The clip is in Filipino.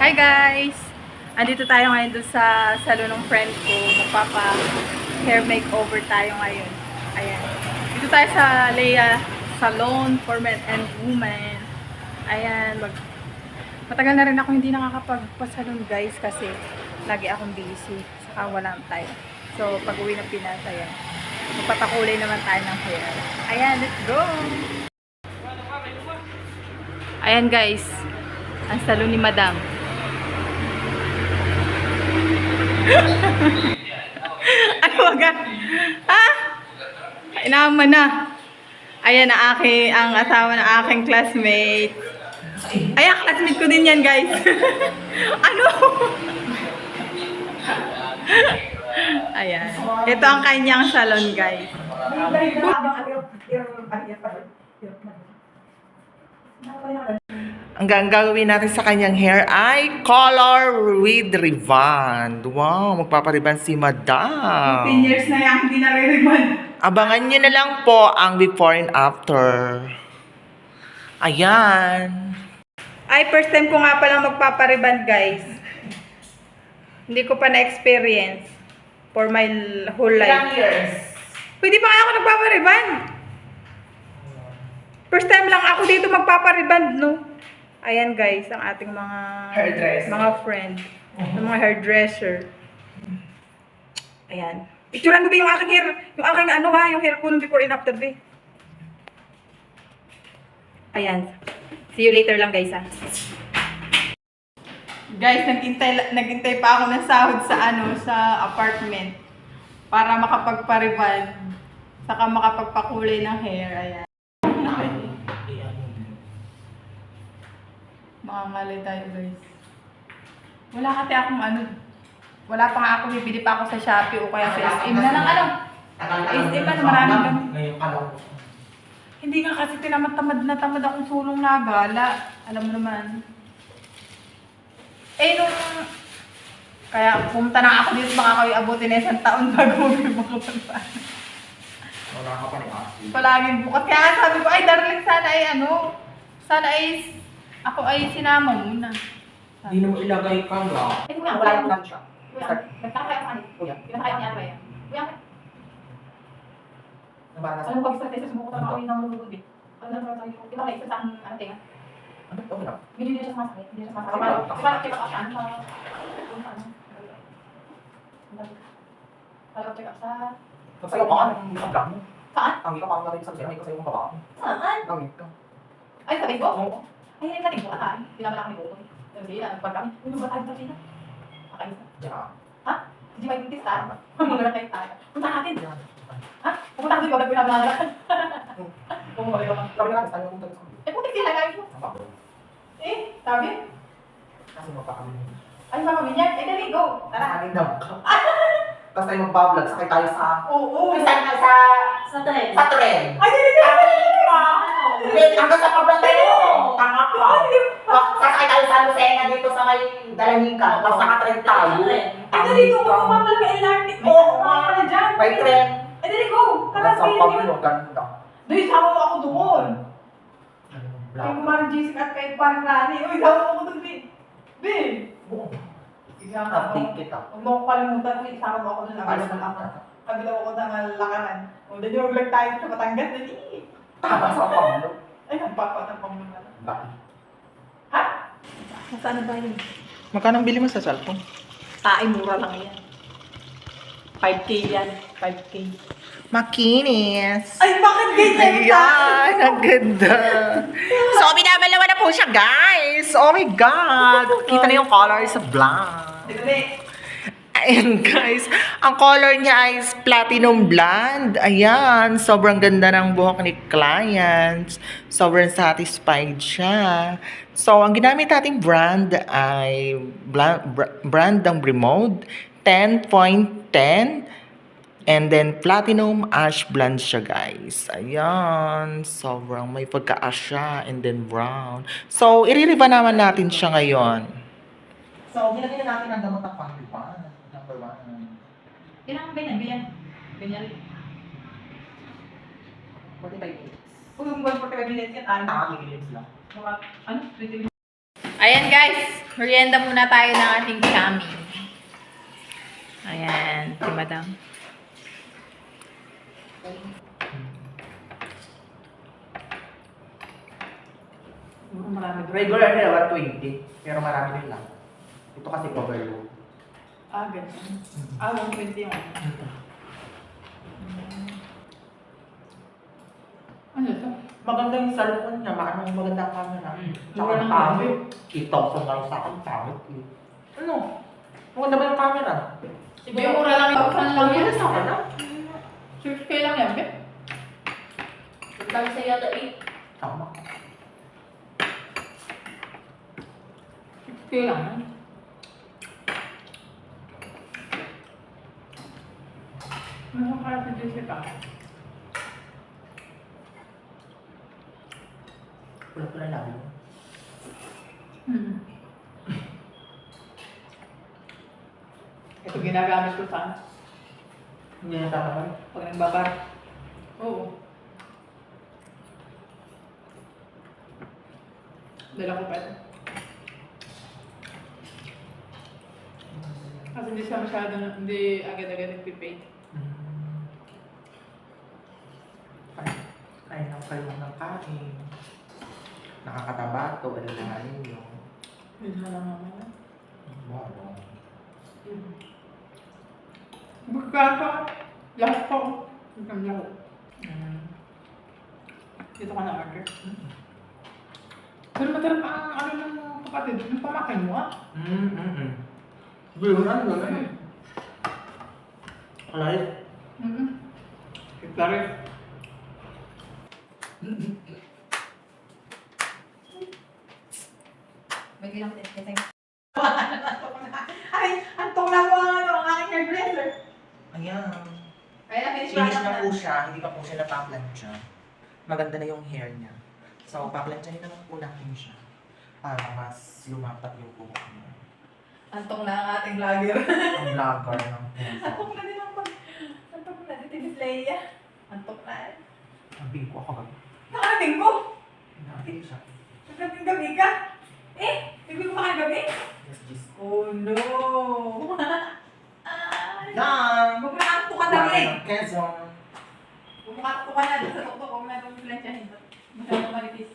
Hi guys! Andito tayo ngayon dun sa salon ng friend ko. Magpapa hair makeover tayo ngayon. Ayan. Dito tayo sa Leia Salon for Men and Women. Ayan. Mag Matagal na rin ako hindi nakakapagpasalon guys kasi lagi akong busy. Saka wala tayo. So pag uwi ng Pinas, ayan. Magpapakulay naman tayo ng hair. Ayan, let's go! Ayan guys. Ang salon ni Madam. Ano ba Ha? Inaman na. Ayan ang aking, ang asawa ng aking classmate. Ayan, classmate ko din yan, guys. ano? Ayan. Ito ang kanyang salon, guys. Ang ga- gagawin natin sa kanyang hair ay color with rebond. Wow, magpapariband si Madam. 10 years na yan, hindi naririban. Abangan nyo na lang po ang before and after. Ayan. Ay, first time ko nga palang magpapariband, guys. Hindi ko pa na-experience for my whole life. years? Pwede pa nga ako nagpapariband. First time lang ako dito magpapariband, no? Ayan, guys, ang ating mga Hairdresser. mga friend. Yung mga hairdresser. Ayan. Picturean mo ba yung aking hair? Yung aking ano ha? Yung hair ko nung before and after, be. Ayan. See you later lang, guys, ha? Guys, naghintay, naghintay pa ako ng sahod sa ano, sa apartment para makapagpariban saka makapagpakulay ng hair. Ayan. Makangalay tayo, guys. Wala kasi akong ano, wala pa nga ako, bibili pa ako sa Shopee o kaya sa SM na lang ano. SM ano, maraming ganun. Ngayon ka lang. Hindi nga kasi tinamad-tamad na tamad akong sulong na gala. Alam mo naman. Eh, nung... Kaya pumunta na ako dito, baka kayo abutin na isang taon bago magpapunta. Wala ka pa ni Ate. Palaging bukat. Kaya sabi ko, ay darling, sana ay ano, sana ay, ako ay sinama muna. Hindi mo ilagay ka lang. Eh, kuya, Wala lang siya. Kuya, nagkakaya ka kanina. Kuya, Pinakaya niya ba yan? Kuya, nabara alam ko pag sa mo ko yung namulugod eh. Ano na tayo? Di ba kayo sa ang ano tinga? Ano to? Wala. Hindi niya siya sumasakit. Hindi siya sumasakit. Parang, parang check up siya. Ano? Parang check up sa... Sa'yo pa ano yung vlog mo? Saan? Ang ikaw parang natin sa sa'yo ko sa'yo mong baba. Saan? Ang ikaw. Ay, sa Facebook? Oo. Ay, hindi natin buka tayo. Pinamala kami buko. Hindi, ano, pag kami. Ano ba tayo sa sina? Makaisa. Diyan. Hindi may intis tayo. Muna na kayo tayo. Punta natin. Ha? Pupunta ka doon, wala ko yung nabalala. Pumuli ka. Sabi nga, sa'yo kung tayo sa Eh, putik sila guys. Sabi. Eh, sabi? Kasi magpakami. Ay, mama, minyan. Eh, dali, go. Tara. Nakanin daw. Tapos tayo magbablog, sakay tayo sa... Oo. Saan tayo sa... Sa tren. Sa tren. Ay, dali, dali. Wait, hanggang sa pablang tayo. Tanga ka. Ah, Sasakay sa Lucena dito sa may Dalahica. Tapos nakatren tayo. Ay, dali, go. Kung mapal ka LRT. Oo, Mga pala dyan. May tren. Ay, dali, go. Tara, Nasa sige. pablo, ganda. Dali, sama mo ako doon. Kay Black. Kumar Jessica at kay Parang Rani. Uy, sama mo ako doon, Bin. Bin. Isama ako. Update kita. Huwag mo akong kalimutan, uy, isama mo ako doon. Ang na ako. Kabilang ako ng lakaran. O, dali, huwag lang tayo sa Batangas. Dali. Tama sa pablo. Ay, nagpapatang pamuna. Bakit? Na ba yun? Magkano ang bili mo sa cellphone? Tae, mura lang yan. 5K yan. 5K. Makinis. Ay, bakit ganyan Ayan, ang ganda. So, binabalawa na po siya, guys. Oh my God. Kita na yung color sa blonde. Dali. Ayan, guys. Ang color niya is platinum blonde. Ayan, sobrang ganda ng buhok ni clients. Sobrang satisfied siya. So, ang ginamit nating brand ay brand ng Bremode 10.10 And then, platinum ash blonde siya, guys. Ayan. Sobrang may pagka-ash siya. And then, brown. So, iririba naman natin siya ngayon. So, ginagyan natin ang gamot ng pang-riba. Kailangan ganyan, ganyan. Ganyan. 45 minutes. Kung yung 145 minutes yan, ano? Nakakigilin sila. Mga, ano? 20 minutes. Ayan guys, Merienda muna tayo ng ating chami. Ayan, si madam. Marami. Regular nila, 120. Pero marami din lang. Ito kasi overload. Ah, ganun. Ah, 120 yung ano. Ano to? Maganda yung cellphone niya, maano maganda ang camera. Mm. Tsaka ang pangit. 8,000 lang sa akin, pangit eh. Ano? Maganda ba yung camera? Sige, mura lang yung 1,000 lang yun. Sa akin ah. 6K lang yan, be. Sabi sa yata 8. Tama. 6K lang yan. Ano kaya si Jessica? Pula-pula lang. Hmm. Ito ginagamit ko sa Hindi na tama pag nagbabar. Oo. Dala ko pa ito. Kasi hindi siya masyado, hindi agad-agad nagpipay. Kain lang kayo ng kain. Nakakataba to, ano na ninyo. Hindi na lang naman. Wow. Magkaka. Lahat pa. Hanggang lahat. Mm. Dito ka na order. Pero matarap ang ano ng kapatid, yung pamakin mo ah. Mm, mm, mm. Biro na na eh. Alay? Mm-hmm. Klaro. May lang testing. Ay, antong na ko ang ano, ang aking hairdresser. Ayan. Kaya na finish Finish na po siya, hindi pa po siya napaplansya. Maganda na yung hair niya. So, paplansyahin naman po natin siya. Para mas lumapat yung buhok niya. Antong na ang ating vlogger. Ang vlogger ng Antok puso. na din ang pag... Antok na din si Leia. Antok na. Ang bingko ako gabi. Nakarating ko. Natin siya. Nagdating gabi ka. Eh, hindi ko makain gabi. Yes, yes. Oh no. Yan! Na antok ka na Vlogger eh. Quezon. Mo antok ka na. Sa tuktok, huwag na itong planchahin. Masyadong manipis.